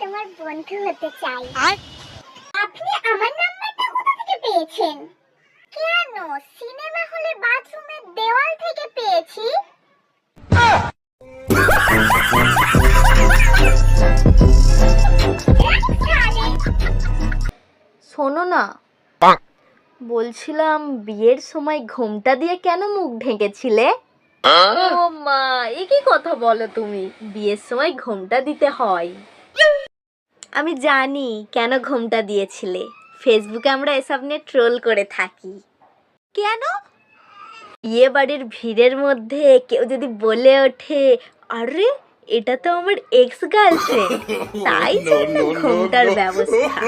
তোমার বন্ধু হতে চাই। আপনি আমার নাম্বারটা কোথা থেকে পেয়েছেন? কেন? সিনেমা হলে বাথরুমের দেওয়াল থেকে পেয়েছি। শোনো না। বলছিলাম বিয়ের সময় ঘোমটা দিয়ে কেন মুখ ঢেকেছিলে? ও মা এ কি কথা বলো তুমি? বিয়ের সময় ঘোমটা দিতে হয়। আমি জানি কেন ঘোমটা দিয়েছিলে। ফেসবুকে আমরা এসব নিয়ে ট্রোল করে থাকি। কেন? বিয়ে বাড়ির ভিড়ের মধ্যে কেউ যদি বলে ওঠে আরে এটা তো আমার এক্স গার্লফ্রেন্ড তাই জন্য ঘোমটার ব্যবস্থা।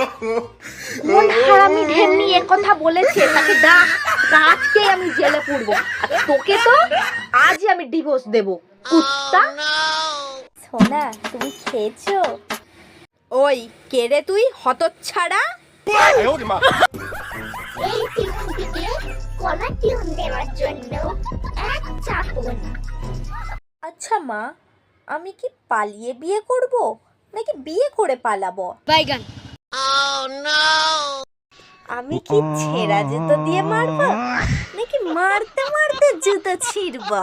কোন হারামি ঢেমনি এ কথা বলেছে তাকে ডাক আজকে আমি জেলে পুরবো আর তোকে তো আজই আমি ডিভোর্স দেব। কুত্তা। সোনা তুমি খেয়েছো? ওই কে রে তুই হতচ্ছাড়া? এই টিউনটিকে কলার টিউন দেওয়ার জন্য এক চাপুন আচ্ছা মা আমি কি পালিয়ে বিয়ে করব নাকি বিয়ে করে পালাবো? বাইগান। আমি কি ছেঁড়া জুতো দিয়ে মারবো নাকি মারতে মারতে জুতো ছিঁড়বো?